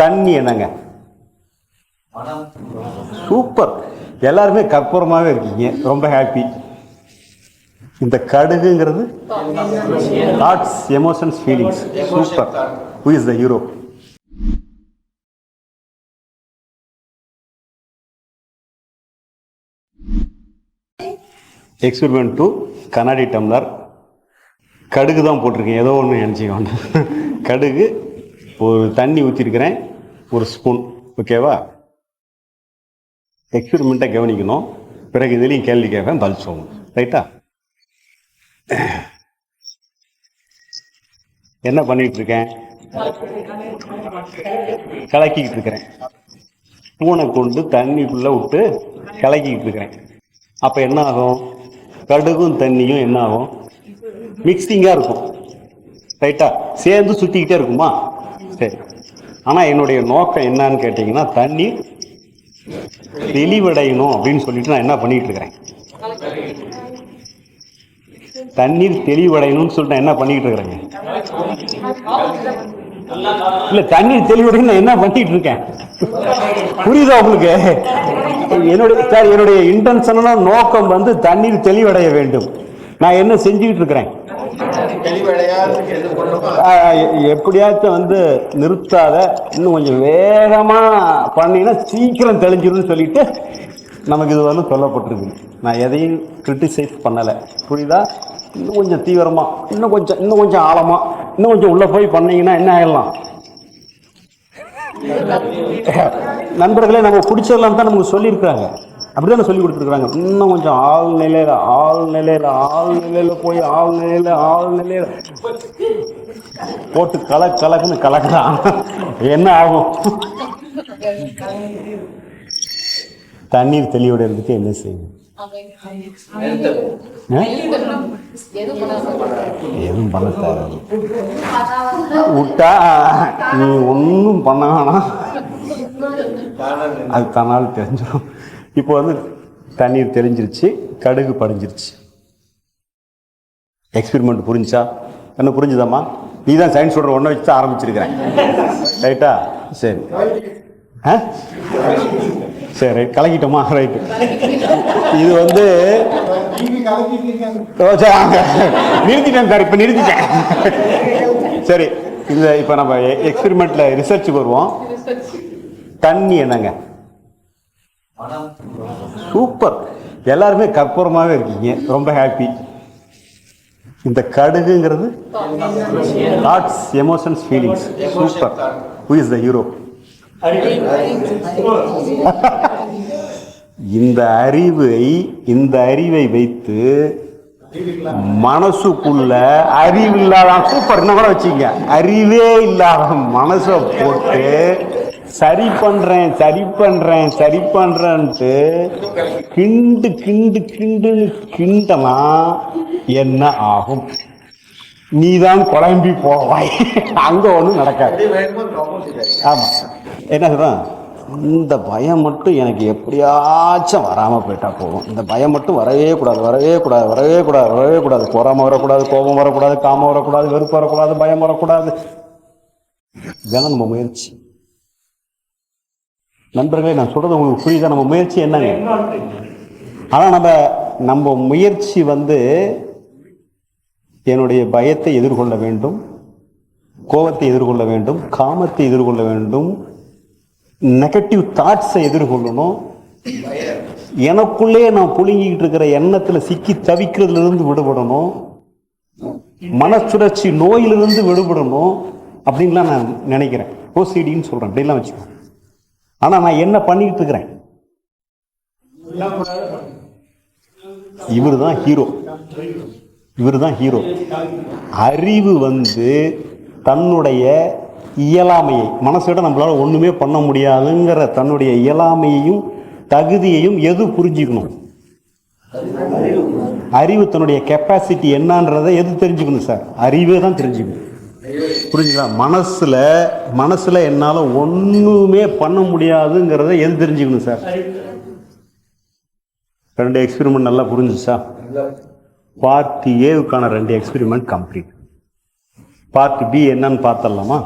தண்ணி என்னங்க? சூப்பர் எல்லாருமே கற்பூரமாகவே இருக்கீங்க. ரொம்ப ஹாப்பி இந்த கடுகுங்கிறது thoughts emotions feelings super who is the hero experiment two கண்ணாடி டம்ளர் கடுகு தான் போட்டிருக்கேன். ஏதோ ஒன்று நினச்சிக்கோங்க. கடுகு ஒரு தண்ணி ஊற்றிருக்கிறேன் ஒரு ஸ்பூன் ஓகேவா எக்ஸ்பிரிமெண்ட்டாக கவனிக்கணும். பிறகு இதுலேயும் கேள்வி கேட்பேன் பதில் சொல்லணும் ரைட்டா என்ன பண்ணிகிட்டு இருக்கேன்? கலக்கிக்கிட்டு இருக்கிறேன். பூனை கொண்டு தண்ணிக்குள்ளே விட்டு கலக்கிக்கிட்டு இருக்கிறேன். அப்போ என்ன ஆகும் கடுகும் தண்ணியும் என்ன ஆகும் மிக்சிங்காக இருக்கும் ரைட்டா சேர்ந்து சுற்றிக்கிட்டே இருக்குமா? ஆனால் என்னுடைய நோக்கம் என்னன்னு கேட்டிங்கன்னா தண்ணி தெளிவடையணும் அப்படின்னு சொல்லிட்டு நான் என்ன பண்ணிட்டு இருக்கிறேன்? தண்ணீர் தெளிவடையணும்னு சொல்லிட்டு நான் என்ன பண்ணிட்டு இருக்கிறேங்க? இல்ல தண்ணீர் தெளிவடையும் நான் என்ன பண்ணிட்டு இருக்கேன்? புரியுதா உங்களுக்கு? என்னுடைய சார் என்னுடைய இன்டென்ஷனான நோக்கம் வந்து தண்ணீர் தெளிவடைய வேண்டும். நான் என்ன செஞ்சுக்கிட்டு இருக்கிறேன்? எப்படியாச்சும் வந்து நிறுத்தாத இன்னும் கொஞ்சம் வேகமா பண்ணினா சீக்கிரம் தெளிஞ்சிடும் சொல்லிட்டு நமக்கு இது வந்து சொல்லப்பட்டிருக்கு. நான் எதையும் கிரிட்டிசைஸ் பண்ணலை. புரியுதா? இன்னும் கொஞ்சம் தீவிரமா இன்னும் கொஞ்சம் இன்னும் கொஞ்சம் ஆழமா இன்னும் கொஞ்சம் உள்ள போய் பண்ணீங்கன்னா என்ன ஆயிடலாம்? நண்பர்களே நம்ம பிடிச்சதெல்லாம் தான் நமக்கு சொல்லியிருக்கிறாங்க. அப்படிதானே சொல்லி கொடுத்துருக்காங்க இன்னும் கொஞ்சம் ஆள் நிலையில ஆள் நிலையில ஆள் நிலையில போய் ஆள் நிலையில ஆள் நிலையில. போட்டு கல கலக்குன்னு கலக்குறான். என்ன ஆகும்? தண்ணீர் தெளிவடைறதுக்கு என்ன செய்யும்? எதுவும் பண்ண தேவையில்லை. விட்டா நீ ஒன்றும் பண்ண வேணாம். அது தன்னால் தெரிஞ்சிடும். இப்போ வந்து தண்ணீர் தெளிஞ்சிருச்சு கடுகு படிஞ்சிருச்சு. எக்ஸ்பெரிமெண்ட் புரிஞ்சா என்ன புரிஞ்சுதாம்மா? நீ தான் சயின்ஸ் சொல்கிற ஒன்றை வச்சு தான் ஆரம்பிச்சிருக்கிறேன். ரைட்டா சரி. ஆ? சரி ரைட் கலக்கிட்டோமா? ரைட்டு இது வந்து. நிறுத்திட்டேன் சார் இப்போ நிறுத்திட்டேன். சரி இந்த இப்போ நம்ம எக்ஸ்பெரிமெண்ட்ல ரிசர்ச்சுக்கு வருவோம். தண்ணி என்னங்க? சூப்பர். எல்லாருமே கற்பூரமாகவே இருக்கீங்க. ரொம்ப ஹாப்பி இந்த கடுகுங்கிறது thoughts emotions feelings super. Who is the hero இந்த அறிவை இந்த அறிவை வைத்து மனசுக்குள்ள அறிவு இல்லாத சூப்பர். என்ன கூட வச்சுங்க அறிவே இல்லாத மனசை போட்டு சரி பண்றேன் சரி பண்றேன் சரி பண்றேன்ட்டு கிண்டு கிண்டு கிண்டுன்னு கிண்டனா என்ன ஆகும்? நீதான் குழம்பி போவாய். அங்க ஒண்ணும் நடக்காது. ஆமா. என்ன சொல்றான்? இந்த பயம் மட்டும் எனக்கு எப்படியாச்சும் வராம போயிட்டா போதும். இந்த பயம் மட்டும் வரவே கூடாது வரவே கூடாது வரவே கூடாது வரவே கூடாது. பொறாம வரக்கூடாது கோபம் வரக்கூடாது காமம் வரக்கூடாது வெறுப்பு வரக்கூடாது பயம் வரக்கூடாது. இதெல்லாம் நம்ம முயற்சி. நண்பர்களே நான் சொல்றது உங்களுக்கு புரியுதா? நம்ம முயற்சி என்னங்க? ஆனால் நம்ம நம்ம முயற்சி வந்து என்னுடைய பயத்தை எதிர்கொள்ள வேண்டும் கோபத்தை எதிர்கொள்ள வேண்டும் காமத்தை எதிர்கொள்ள வேண்டும் நெகட்டிவ் தாட்ஸை எதிர்கொள்ளணும். எனக்குள்ளே நான் புழுங்கிக்கிட்டு இருக்கிற எண்ணத்தில் சிக்கி தவிக்கிறதுலேருந்து விடுபடணும். மனச்சுழற்சி நோயிலிருந்து விடுபடணும் அப்படின்லாம் நான் நினைக்கிறேன். ஓசிடின்னு சொல்கிறேன் அப்படிலாம் வச்சுக்கோங்க ஆனால் நான் என்ன பண்ணிட்டு இருக்கிறேன்? இவர் தான் ஹீரோ இவர் தான் ஹீரோ அறிவு வந்து தன்னுடைய இயலாமையை மனசோட நம்மளால் ஒன்றுமே பண்ண முடியாதுங்கிற தன்னுடைய இயலாமையையும் தகுதியையும் எது புரிஞ்சுக்கணும்? அறிவு தன்னுடைய கெப்பாசிட்டி என்னன்றதை எது தெரிஞ்சுக்கணும் சார் அறிவே தான் தெரிஞ்சுக்கணும். புரிஞ்சுங்களா? மனசில் மனசில் என்னால் ஒன்றுமே பண்ண முடியாதுங்கிறத எது தெரிஞ்சுக்கணும் சார்? ரெண்டு எக்ஸ்பெரிமெண்ட் நல்லா புரிஞ்சுச்சா பார்ட் ஏவுக்கான ரெண்டு எக்ஸ்பெரிமெண்ட் கம்ப்ளீட் பார்ட் பி என்னன்னு பார்த்தரலாமா